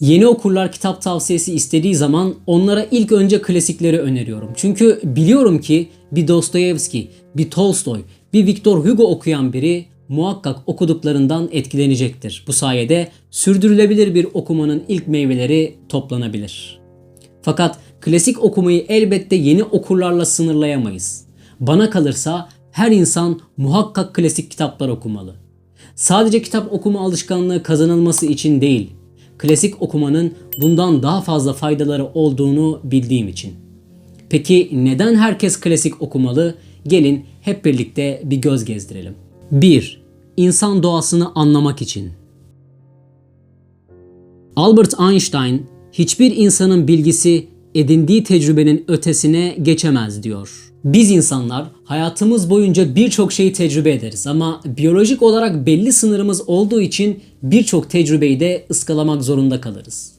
Yeni okurlar kitap tavsiyesi istediği zaman onlara ilk önce klasikleri öneriyorum. Çünkü biliyorum ki bir Dostoyevski, bir Tolstoy, bir Victor Hugo okuyan biri muhakkak okuduklarından etkilenecektir. Bu sayede sürdürülebilir bir okumanın ilk meyveleri toplanabilir. Fakat klasik okumayı elbette yeni okurlarla sınırlayamayız. Bana kalırsa her insan muhakkak klasik kitaplar okumalı. Sadece kitap okuma alışkanlığı kazanılması için değil, klasik okumanın bundan daha fazla faydaları olduğunu bildiğim için. Peki neden herkes klasik okumalı? Gelin hep birlikte bir göz gezdirelim. 1. İnsan doğasını anlamak için. Albert Einstein, hiçbir insanın bilgisi edindiği tecrübenin ötesine geçemez diyor. Biz insanlar hayatımız boyunca birçok şeyi tecrübe ederiz ama biyolojik olarak belli sınırımız olduğu için birçok tecrübeyi de ıskalamak zorunda kalırız.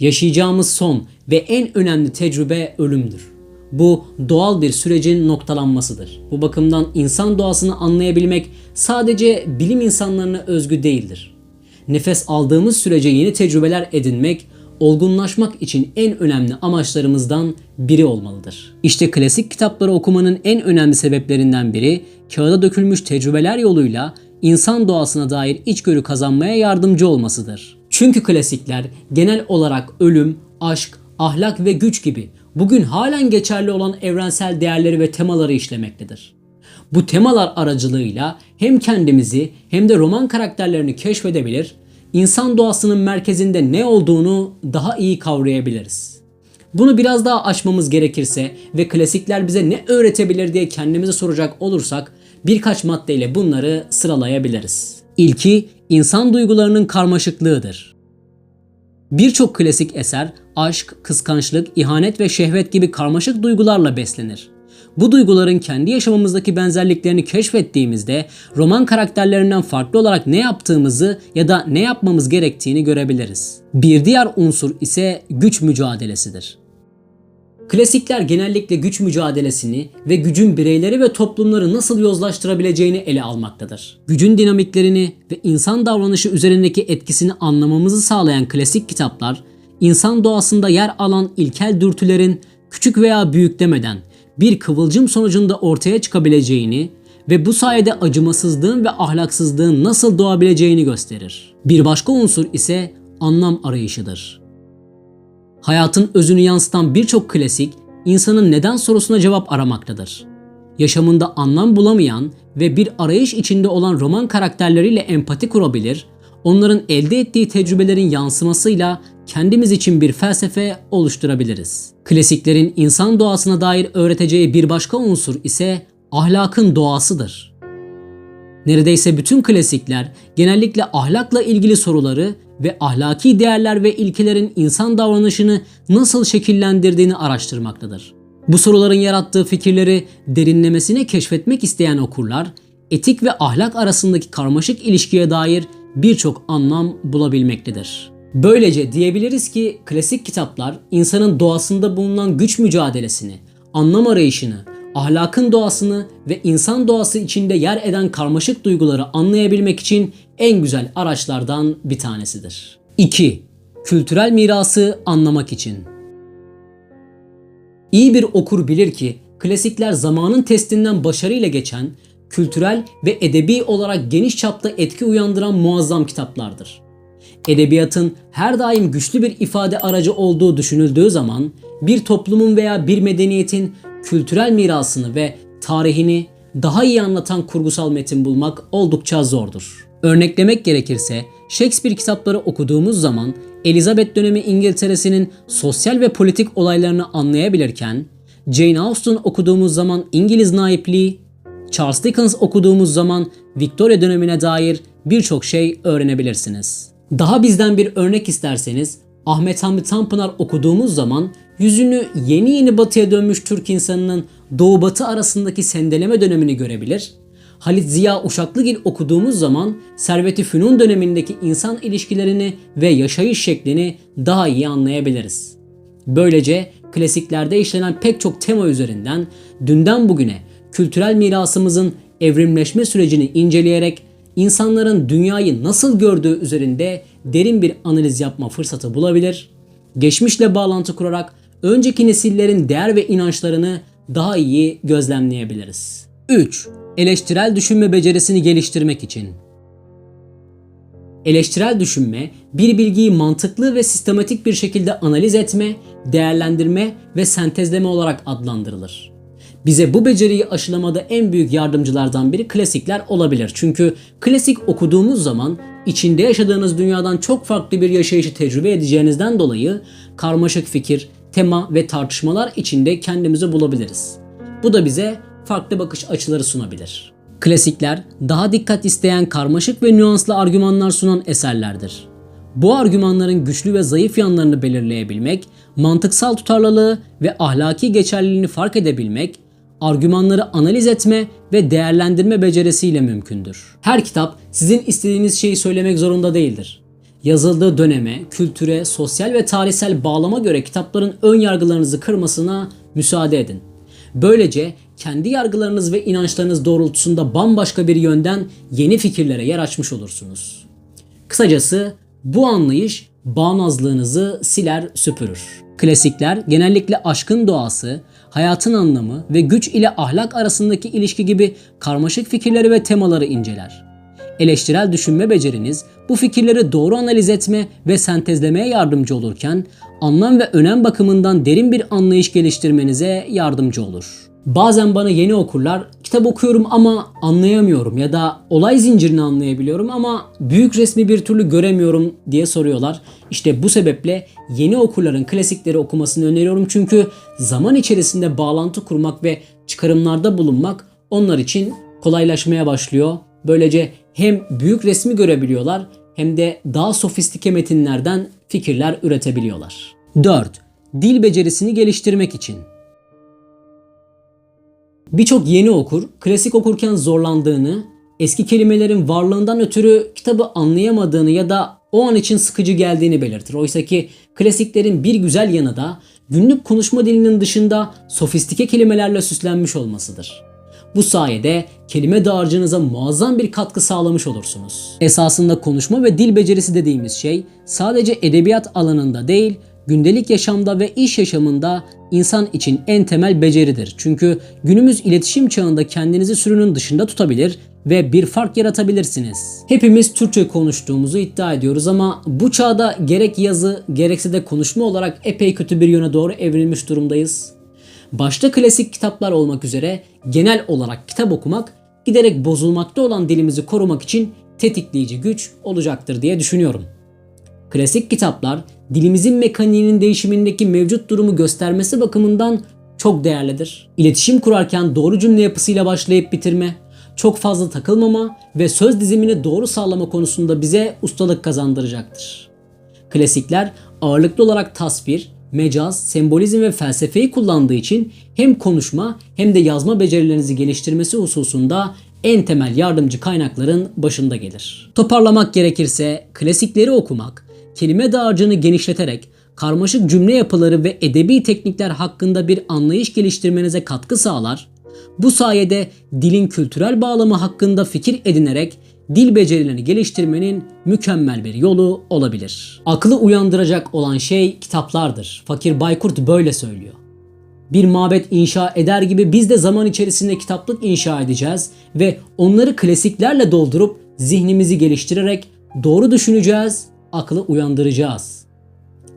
Yaşayacağımız son ve en önemli tecrübe ölümdür. Bu doğal bir sürecin noktalanmasıdır. Bu bakımdan insan doğasını anlayabilmek sadece bilim insanlarına özgü değildir. Nefes aldığımız sürece yeni tecrübeler edinmek, olgunlaşmak için en önemli amaçlarımızdan biri olmalıdır. İşte klasik kitapları okumanın en önemli sebeplerinden biri kağıda dökülmüş tecrübeler yoluyla insan doğasına dair içgörü kazanmaya yardımcı olmasıdır. Çünkü klasikler genel olarak ölüm, aşk, ahlak ve güç gibi bugün halen geçerli olan evrensel değerleri ve temaları işlemektedir. Bu temalar aracılığıyla hem kendimizi hem de roman karakterlerini keşfedebilir, insan doğasının merkezinde ne olduğunu daha iyi kavrayabiliriz. Bunu biraz daha açmamız gerekirse ve klasikler bize ne öğretebilir diye kendimize soracak olursak birkaç maddeyle bunları sıralayabiliriz. İlki insan duygularının karmaşıklığıdır. Birçok klasik eser aşk, kıskançlık, ihanet ve şehvet gibi karmaşık duygularla beslenir. Bu duyguların kendi yaşamımızdaki benzerliklerini keşfettiğimizde roman karakterlerinden farklı olarak ne yaptığımızı ya da ne yapmamız gerektiğini görebiliriz. Bir diğer unsur ise güç mücadelesidir. Klasikler genellikle güç mücadelesini ve gücün bireyleri ve toplumları nasıl yozlaştırabileceğini ele almaktadır. Gücün dinamiklerini ve insan davranışı üzerindeki etkisini anlamamızı sağlayan klasik kitaplar, insan doğasında yer alan ilkel dürtülerin küçük veya büyük demeden bir kıvılcım sonucunda ortaya çıkabileceğini ve bu sayede acımasızlığın ve ahlaksızlığın nasıl doğabileceğini gösterir. Bir başka unsur ise anlam arayışıdır. Hayatın özünü yansıtan birçok klasik insanın neden sorusuna cevap aramaktadır. Yaşamında anlam bulamayan ve bir arayış içinde olan roman karakterleriyle empati kurabilir, onların elde ettiği tecrübelerin yansımasıyla kendimiz için bir felsefe oluşturabiliriz. Klasiklerin insan doğasına dair öğreteceği bir başka unsur ise ahlakın doğasıdır. Neredeyse bütün klasikler genellikle ahlakla ilgili soruları ve ahlaki değerler ve ilkelerin insan davranışını nasıl şekillendirdiğini araştırmaktadır. Bu soruların yarattığı fikirleri derinlemesine keşfetmek isteyen okurlar, etik ve ahlak arasındaki karmaşık ilişkiye dair birçok anlam bulabilmektedir. Böylece diyebiliriz ki klasik kitaplar insanın doğasında bulunan güç mücadelesini, anlam arayışını, ahlakın doğasını ve insan doğası içinde yer eden karmaşık duyguları anlayabilmek için en güzel araçlardan bir tanesidir. 2. Kültürel mirası anlamak için. İyi bir okur bilir ki klasikler zamanın testinden başarıyla geçen, kültürel ve edebi olarak geniş çapta etki uyandıran muazzam kitaplardır. Edebiyatın her daim güçlü bir ifade aracı olduğu düşünüldüğü zaman bir toplumun veya bir medeniyetin kültürel mirasını ve tarihini daha iyi anlatan kurgusal metin bulmak oldukça zordur. Örneklemek gerekirse Shakespeare kitapları okuduğumuz zaman Elizabeth dönemi İngiltere'sinin sosyal ve politik olaylarını anlayabilirken Jane Austen okuduğumuz zaman İngiliz naipliği, Charles Dickens okuduğumuz zaman Victoria dönemine dair birçok şey öğrenebilirsiniz. Daha bizden bir örnek isterseniz Ahmet Hamdi Tanpınar okuduğumuz zaman yüzünü yeni yeni batıya dönmüş Türk insanının doğu batı arasındaki sendeleme dönemini görebilir. Halit Ziya Uşaklıgil okuduğumuz zaman Servet-i Fünun dönemindeki insan ilişkilerini ve yaşayış şeklini daha iyi anlayabiliriz. Böylece klasiklerde işlenen pek çok tema üzerinden dünden bugüne kültürel mirasımızın evrimleşme sürecini inceleyerek insanların dünyayı nasıl gördüğü üzerinde derin bir analiz yapma fırsatı bulabilir. Geçmişle bağlantı kurarak önceki nesillerin değer ve inançlarını daha iyi gözlemleyebiliriz. 3. Eleştirel düşünme becerisini geliştirmek için Eleştirel düşünme, bir bilgiyi mantıklı ve sistematik bir şekilde analiz etme, değerlendirme ve sentezleme olarak adlandırılır. Bize bu beceriyi aşılamada en büyük yardımcılardan biri klasikler olabilir. Çünkü klasik okuduğumuz zaman içinde yaşadığınız dünyadan çok farklı bir yaşayışı tecrübe edeceğinizden dolayı karmaşık fikir, tema ve tartışmalar içinde kendimizi bulabiliriz. Bu da bize farklı bakış açıları sunabilir. Klasikler daha dikkat isteyen karmaşık ve nüanslı argümanlar sunan eserlerdir. Bu argümanların güçlü ve zayıf yanlarını belirleyebilmek, mantıksal tutarlılığı ve ahlaki geçerliliğini fark edebilmek, argümanları analiz etme ve değerlendirme becerisiyle mümkündür. Her kitap sizin istediğiniz şeyi söylemek zorunda değildir. Yazıldığı döneme, kültüre, sosyal ve tarihsel bağlama göre kitapların ön yargılarınızı kırmasına müsaade edin. Böylece kendi yargılarınız ve inançlarınız doğrultusunda bambaşka bir yönden yeni fikirlere yer açmış olursunuz. Kısacası bu anlayış bağnazlığınızı siler süpürür. Klasikler genellikle aşkın doğası, hayatın anlamı ve güç ile ahlak arasındaki ilişki gibi karmaşık fikirleri ve temaları inceler. Eleştirel düşünme beceriniz bu fikirleri doğru analiz etme ve sentezlemeye yardımcı olurken anlam ve önem bakımından derin bir anlayış geliştirmenize yardımcı olur. Bazen bana yeni okurlar kitap okuyorum ama anlayamıyorum ya da olay zincirini anlayabiliyorum ama büyük resmi bir türlü göremiyorum diye soruyorlar. İşte bu sebeple yeni okurların klasikleri okumasını öneriyorum çünkü zaman içerisinde bağlantı kurmak ve çıkarımlarda bulunmak onlar için kolaylaşmaya başlıyor. Böylece hem büyük resmi görebiliyorlar hem de daha sofistike metinlerden fikirler üretebiliyorlar. 4. Dil becerisini geliştirmek için Birçok yeni okur klasik okurken zorlandığını, eski kelimelerin varlığından ötürü kitabı anlayamadığını ya da o an için sıkıcı geldiğini belirtir. Oysa ki klasiklerin bir güzel yanı da günlük konuşma dilinin dışında sofistike kelimelerle süslenmiş olmasıdır. Bu sayede kelime dağarcığınıza muazzam bir katkı sağlamış olursunuz. Esasında konuşma ve dil becerisi dediğimiz şey sadece edebiyat alanında değil, gündelik yaşamda ve iş yaşamında insan için en temel beceridir. Çünkü günümüz iletişim çağında kendinizi sürünün dışında tutabilir ve bir fark yaratabilirsiniz. Hepimiz Türkçe konuştuğumuzu iddia ediyoruz ama bu çağda gerek yazı gerekse de konuşma olarak epey kötü bir yöne doğru evrilmiş durumdayız. Başta klasik kitaplar olmak üzere genel olarak kitap okumak giderek bozulmakta olan dilimizi korumak için tetikleyici güç olacaktır diye düşünüyorum. Klasik kitaplar dilimizin mekaniğinin değişimindeki mevcut durumu göstermesi bakımından çok değerlidir. İletişim kurarken doğru cümle yapısıyla başlayıp bitirme, çok fazla takılmama ve söz dizimini doğru sağlama konusunda bize ustalık kazandıracaktır. Klasikler ağırlıklı olarak tasvir, mecaz, sembolizm ve felsefeyi kullandığı için hem konuşma hem de yazma becerilerinizi geliştirmesi hususunda en temel yardımcı kaynakların başında gelir. Toparlamak gerekirse klasikleri okumak, kelime dağarcığını genişleterek karmaşık cümle yapıları ve edebi teknikler hakkında bir anlayış geliştirmenize katkı sağlar. Bu sayede dilin kültürel bağlamı hakkında fikir edinerek dil becerilerini geliştirmenin mükemmel bir yolu olabilir. Aklı uyandıracak olan şey kitaplardır. Fakir Baykurt böyle söylüyor. Bir mabet inşa eder gibi biz de zaman içerisinde kitaplık inşa edeceğiz ve onları klasiklerle doldurup zihnimizi geliştirerek doğru düşüneceğiz, aklı uyandıracağız.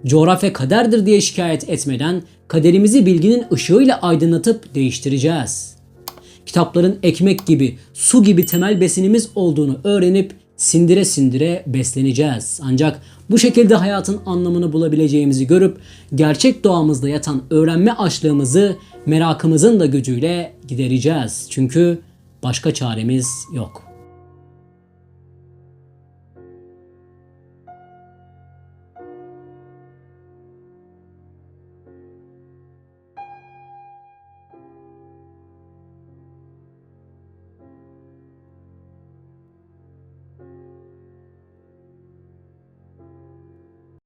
Coğrafya kaderdir diye şikayet etmeden kaderimizi bilginin ışığıyla aydınlatıp değiştireceğiz. Kitapların ekmek gibi, su gibi temel besinimiz olduğunu öğrenip sindire sindire besleneceğiz. Ancak bu şekilde hayatın anlamını bulabileceğimizi görüp gerçek doğamızda yatan öğrenme açlığımızı merakımızın da gücüyle gidereceğiz. Çünkü başka çaremiz yok.